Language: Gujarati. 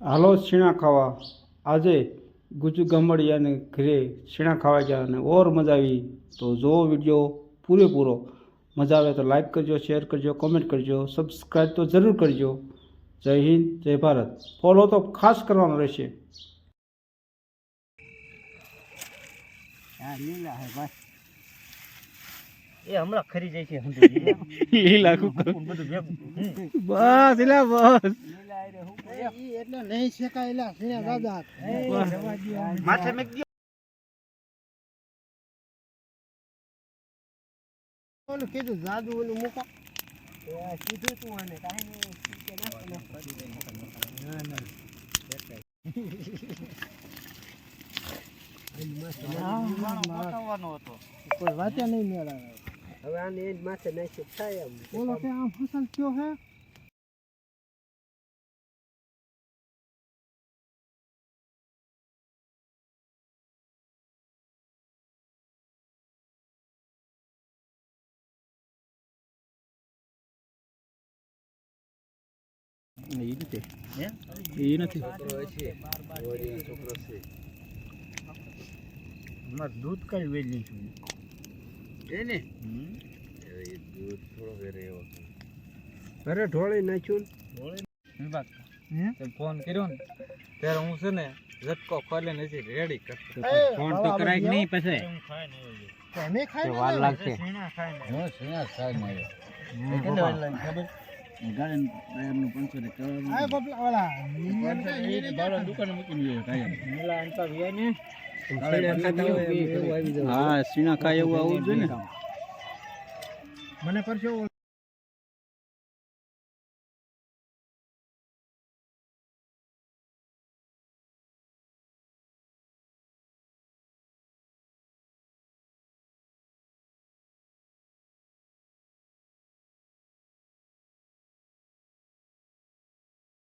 હાલો છીણા ખાવા. આજે ગુજુ ગમડિયાને ઘરે છીણા ખાવા ગયા અને ઓર મજા આવી. તો જો વીડિયો પૂરેપૂરો. મજા આવે તો લાઈક કરજો શેર કરજો કોમેન્ટ કરજો સબસ્ક્રાઈબ તો જરૂર કરજો. જય હિન્દ જય ભારત. ફોલો તો ખાસ કરવાનો રહેશે. હા ભાઈ. એ હમણાં ખરી જાય છે. બસ એટલે બસ. બસ એટલે નહીં શેકાયેલા સીણા દાદા માથે મેક ઓલું કીધું જાદુ ઓલું મૂકો કીધું તું આને કાંઈ નહીં હવે આને માથે નાખી થાય એમ ઓલો કે આમ ફસલ થયો હે? એ નથી. મારે દૂધ કઈ વેલી છું? એને ઘરે ઢોળી નાખ્યું ફોન કર્યો ને? ત્યારે હું છે ને ઝટકો ખોલે નથી રેડી કરતો ફોન તો કરાય નહીં પછી? તમે વાર લાગશે. ખાય ને. આ બબલા ઓલા નિયમ તો એને હા સીણા ખાય એવું આવું જોઈએ ને. મને કરશો